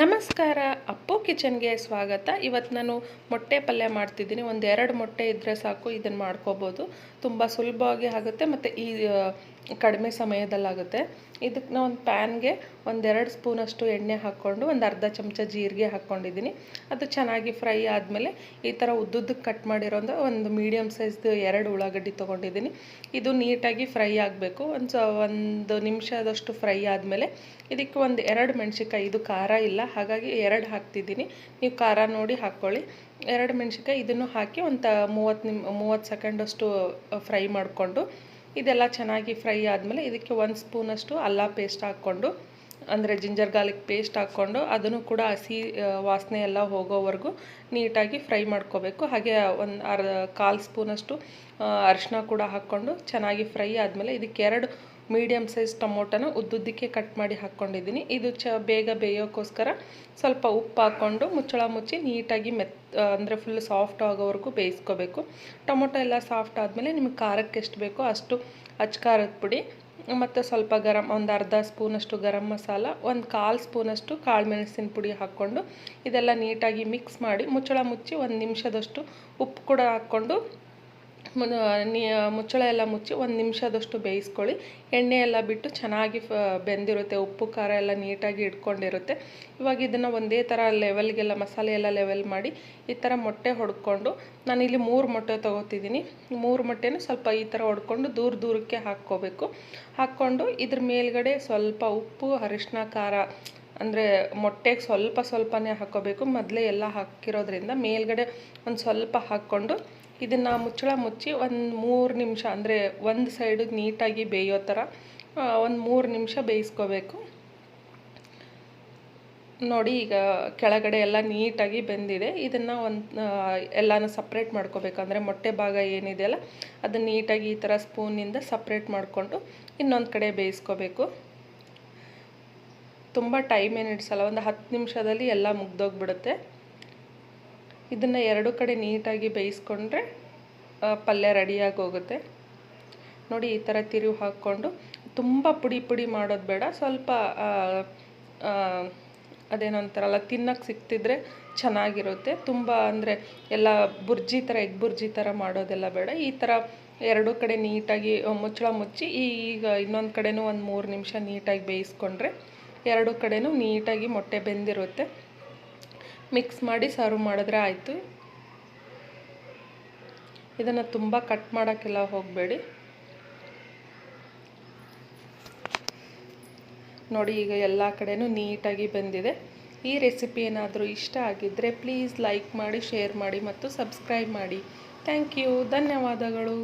ನಮಸ್ಕಾರ, ಅಪ್ಪು ಕಿಚನ್ಗೆ ಸ್ವಾಗತ. ಇವತ್ತು ನಾನು ಮೊಟ್ಟೆ ಪಲ್ಯ ಮಾಡ್ತಿದ್ದೀನಿ. ಒಂದು ಎರಡು ಮೊಟ್ಟೆ ಇದ್ದರೆ ಸಾಕು ಇದನ್ನು ಮಾಡ್ಕೋಬೋದು. ತುಂಬ ಸುಲಭವಾಗಿ ಆಗುತ್ತೆ. ಮತ್ತು ಈ ಕಡಿಮೆ ಸಮಯದಲ್ಲಾಗುತ್ತೆ. ಇದಕ್ಕೆ ನಾನು ಒಂದು ಪ್ಯಾನ್ಗೆ ಒಂದೆರಡು ಸ್ಪೂನಷ್ಟು ಎಣ್ಣೆ ಹಾಕ್ಕೊಂಡು, ಒಂದು ಅರ್ಧ ಚಮಚ ಜೀರಿಗೆ ಹಾಕ್ಕೊಂಡಿದ್ದೀನಿ. ಅದು ಚೆನ್ನಾಗಿ ಫ್ರೈ ಆದಮೇಲೆ ಈ ಥರ ಉದ್ದುದ್ದಕ್ಕೆ ಕಟ್ ಮಾಡಿರೋಂಥ ಒಂದು ಮೀಡಿಯಮ್ ಸೈಜ್ದು ಎರಡು ಉಳ್ಳಾಗಡ್ಡಿ ತೊಗೊಂಡಿದ್ದೀನಿ. ಇದು ನೀಟಾಗಿ ಫ್ರೈ ಆಗಬೇಕು. ಒಂದು ಸ, ಒಂದು ನಿಮಿಷದಷ್ಟು ಫ್ರೈ ಆದಮೇಲೆ ಇದಕ್ಕೆ ಒಂದು ಎರಡು ಮೆಣಸಿನ್ಕಾಯಿ, ಇದು ಖಾರ ಇಲ್ಲ. ಹಾಗಾಗಿ ಎರಡು ಹಾಕ್ತಿದ್ದೀನಿ. ನೀವು ಖಾರ ನೋಡಿ ಹಾಕ್ಕೊಳ್ಳಿ. ಎರಡು ಮೆಣಸಿನ್ಕಾಯಿ ಇದನ್ನು ಹಾಕಿ ಒಂದು ಮೂವತ್ತು ನಿಮ್, ಮೂವತ್ತು ಸೆಕೆಂಡಷ್ಟು ಫ್ರೈ ಮಾಡಿಕೊಂಡು ಇದೆಲ್ಲ ಚೆನ್ನಾಗಿ ಫ್ರೈ ಆದಮೇಲೆ ಇದಕ್ಕೆ ಒಂದು ಸ್ಪೂನಷ್ಟು ಅಲ್ಲ ಪೇಸ್ಟ್ ಹಾಕ್ಕೊಂಡು, ಅಂದರೆ ಜಿಂಜರ್ ಗಾರ್ಲಿಕ್ ಪೇಸ್ಟ್ ಹಾಕ್ಕೊಂಡು ಅದನ್ನು ಕೂಡ ಹಸಿ ವಾಸನೆ ಎಲ್ಲ ಹೋಗೋವರೆಗೂ ನೀಟಾಗಿ ಫ್ರೈ ಮಾಡ್ಕೋಬೇಕು. ಹಾಗೆ ಒಂದು ಅರ್ಧ ಕಾಲು ಸ್ಪೂನಷ್ಟು ಅರಿಶಿನ ಕೂಡ ಹಾಕ್ಕೊಂಡು ಚೆನ್ನಾಗಿ ಫ್ರೈ ಆದಮೇಲೆ ಇದಕ್ಕೆ ಎರಡು ಮೀಡಿಯಮ್ ಸೈಜ್ ಟೊಮೊಟೊನ ಉದ್ದುದ್ದಕ್ಕೆ ಕಟ್ ಮಾಡಿ ಹಾಕ್ಕೊಂಡಿದ್ದೀನಿ. ಇದು ಚ ಬೇಗ ಬೇಯೋಕ್ಕೋಸ್ಕರ ಸ್ವಲ್ಪ ಉಪ್ಪು ಹಾಕ್ಕೊಂಡು ಮುಚ್ಚಳ ಮುಚ್ಚಿ ನೀಟಾಗಿ ಮೆತ್ ಅಂದರೆ ಫುಲ್ ಸಾಫ್ಟ್ ಆಗೋವರೆಗೂ ಬೇಯಿಸ್ಕೋಬೇಕು. ಟೊಮೊಟೊ ಎಲ್ಲ ಸಾಫ್ಟ್ ಆದಮೇಲೆ ನಿಮಗೆ ಖಾರಕ್ಕೆ ಎಷ್ಟು ಬೇಕೋ ಅಷ್ಟು ಅಚ್ಚ ಖಾರದ ಪುಡಿ, ಮತ್ತು ಸ್ವಲ್ಪ ಗರಂ ಒಂದು ಅರ್ಧ ಸ್ಪೂನಷ್ಟು ಗರಂ ಮಸಾಲ, ಒಂದು ಕಾಲು ಸ್ಪೂನಷ್ಟು ಕಾಳು ಮೆಣಸಿನ ಪುಡಿ ಹಾಕ್ಕೊಂಡು ಇದೆಲ್ಲ ನೀಟಾಗಿ ಮಿಕ್ಸ್ ಮಾಡಿ ಮುಚ್ಚಳ ಮುಚ್ಚಿ ಒಂದು ನಿಮಿಷದಷ್ಟು ಉಪ್ಪು ಕೂಡ ಹಾಕ್ಕೊಂಡು ಮುಚ್ಚಳ ಎಲ್ಲ ಮುಚ್ಚಿ ಒಂದು ನಿಮಿಷದಷ್ಟು ಬೇಯಿಸ್ಕೊಳ್ಳಿ. ಎಣ್ಣೆ ಎಲ್ಲ ಬಿಟ್ಟು ಚೆನ್ನಾಗಿ ಫ, ಬೆಂದಿರುತ್ತೆ. ಉಪ್ಪು, ಖಾರ ಎಲ್ಲ ನೀಟಾಗಿ ಇಟ್ಕೊಂಡಿರುತ್ತೆ. ಇವಾಗ ಇದನ್ನು ಒಂದೇ ಥರ ಲೆವೆಲ್ಗೆಲ್ಲ, ಮಸಾಲೆ ಎಲ್ಲ ಲೆವೆಲ್ ಮಾಡಿ ಈ ಥರ ಮೊಟ್ಟೆ ಹೊಡ್ಕೊಂಡು ನಾನಿಲ್ಲಿ ಮೂರು ಮೊಟ್ಟೆ ತೊಗೋತಿದ್ದೀನಿ. ಮೂರು ಮೊಟ್ಟೆನೂ ಸ್ವಲ್ಪ ಈ ಥರ ಹೊಡ್ಕೊಂಡು ದೂರ ದೂರಕ್ಕೆ ಹಾಕ್ಕೋಬೇಕು. ಹಾಕ್ಕೊಂಡು ಇದ್ರ ಮೇಲ್ಗಡೆ ಸ್ವಲ್ಪ ಉಪ್ಪು ಅರಿಶಿನ ಖಾರ ಅಂದರೆ ಮೊಟ್ಟೆಗೆ ಸ್ವಲ್ಪ ಸ್ವಲ್ಪನೇ ಹಾಕೋಬೇಕು. ಮೊದಲೇ ಎಲ್ಲ ಹಾಕಿರೋದ್ರಿಂದ ಮೇಲ್ಗಡೆ ಒಂದು ಸ್ವಲ್ಪ ಹಾಕ್ಕೊಂಡು ಇದನ್ನು ಮುಚ್ಚಳ ಮುಚ್ಚಿ ಒಂದು ಮೂರು ನಿಮಿಷ ಅಂದರೆ ಒಂದು ಸೈಡು ನೀಟಾಗಿ ಬೇಯೋ ಥರ ಒಂದು ಮೂರು ನಿಮಿಷ ಬೇಯಿಸ್ಕೋಬೇಕು. ನೋಡಿ ಈಗ ಕೆಳಗಡೆ ಎಲ್ಲ ನೀಟಾಗಿ ಬೆಂದಿದೆ. ಇದನ್ನು ಒಂದು ಎಲ್ಲನೂ ಸಪ್ರೇಟ್ ಮಾಡ್ಕೋಬೇಕು. ಅಂದರೆ ಮೊಟ್ಟೆ ಭಾಗ ಏನಿದೆಯಲ್ಲ, ಅದನ್ನು ನೀಟಾಗಿ ಈ ಥರ ಸ್ಪೂನಿಂದ ಸಪ್ರೇಟ್ ಮಾಡಿಕೊಂಡು ಇನ್ನೊಂದು ಕಡೆ ಬೇಯಿಸ್ಕೋಬೇಕು. ತುಂಬ ಟೈಮ್ ಏನು ಇಡ್ಸಲ್ಲ, ಒಂದು ಹತ್ತು ನಿಮಿಷದಲ್ಲಿ ಎಲ್ಲ ಮುಗ್ದೋಗ್ಬಿಡುತ್ತೆ. ಇದನ್ನು ಎರಡು ಕಡೆ ನೀಟಾಗಿ ಬೇಯಿಸ್ಕೊಂಡ್ರೆ ಪಲ್ಯ ರೆಡಿಯಾಗಿ ಹೋಗುತ್ತೆ. ನೋಡಿ, ಈ ಥರ ತಿರುವು ಹಾಕ್ಕೊಂಡು. ತುಂಬ ಪುಡಿ ಪುಡಿ ಮಾಡೋದು ಬೇಡ, ಸ್ವಲ್ಪ ಅದೇನೋ ಅಂತಾರಲ್ಲ ತಿನ್ನಕ್ಕೆ ಸಿಕ್ತಿದ್ರೆ ಚೆನ್ನಾಗಿರುತ್ತೆ. ತುಂಬ ಅಂದರೆ ಎಲ್ಲ ಬುರ್ಜಿ ಥರ, ಎಗ್ ಬುರ್ಜಿ ಥರ ಮಾಡೋದೆಲ್ಲ ಬೇಡ. ಈ ಥರ ಎರಡು ಕಡೆ ನೀಟಾಗಿ ಮುಚ್ಚಳ ಮುಚ್ಚಿ ಈಗ ಇನ್ನೊಂದು ಕಡೆನೂ ಒಂದು ಮೂರು ನಿಮಿಷ ನೀಟಾಗಿ ಬೇಯಿಸ್ಕೊಂಡ್ರೆ ಎರಡು ಕಡೆಯೂ ನೀಟಾಗಿ ಮೊಟ್ಟೆ ಬೆಂದಿರುತ್ತೆ. ಮಿಕ್ಸ್ ಮಾಡಿ ಸರ್ವ್ ಮಾಡಿದ್ರೆ ಆಯಿತು. ಇದನ್ನು ತುಂಬ ಕಟ್ ಮಾಡೋಕ್ಕೆಲ್ಲ ಹೋಗಬೇಡಿ. ನೋಡಿ ಈಗ ಎಲ್ಲ ಕಡೆಯೂ ನೀಟಾಗಿ ಬಂದಿದೆ. ಈ ರೆಸಿಪಿ ಏನಾದರೂ ಇಷ್ಟ ಆಗಿದ್ದರೆ ಪ್ಲೀಸ್ ಲೈಕ್ ಮಾಡಿ ಶೇರ್ ಮಾಡಿ ಮತ್ತು ಸಬ್ಸ್ಕ್ರೈಬ್ ಮಾಡಿ. ಥ್ಯಾಂಕ್ ಯು ಧನ್ಯವಾದಗಳು.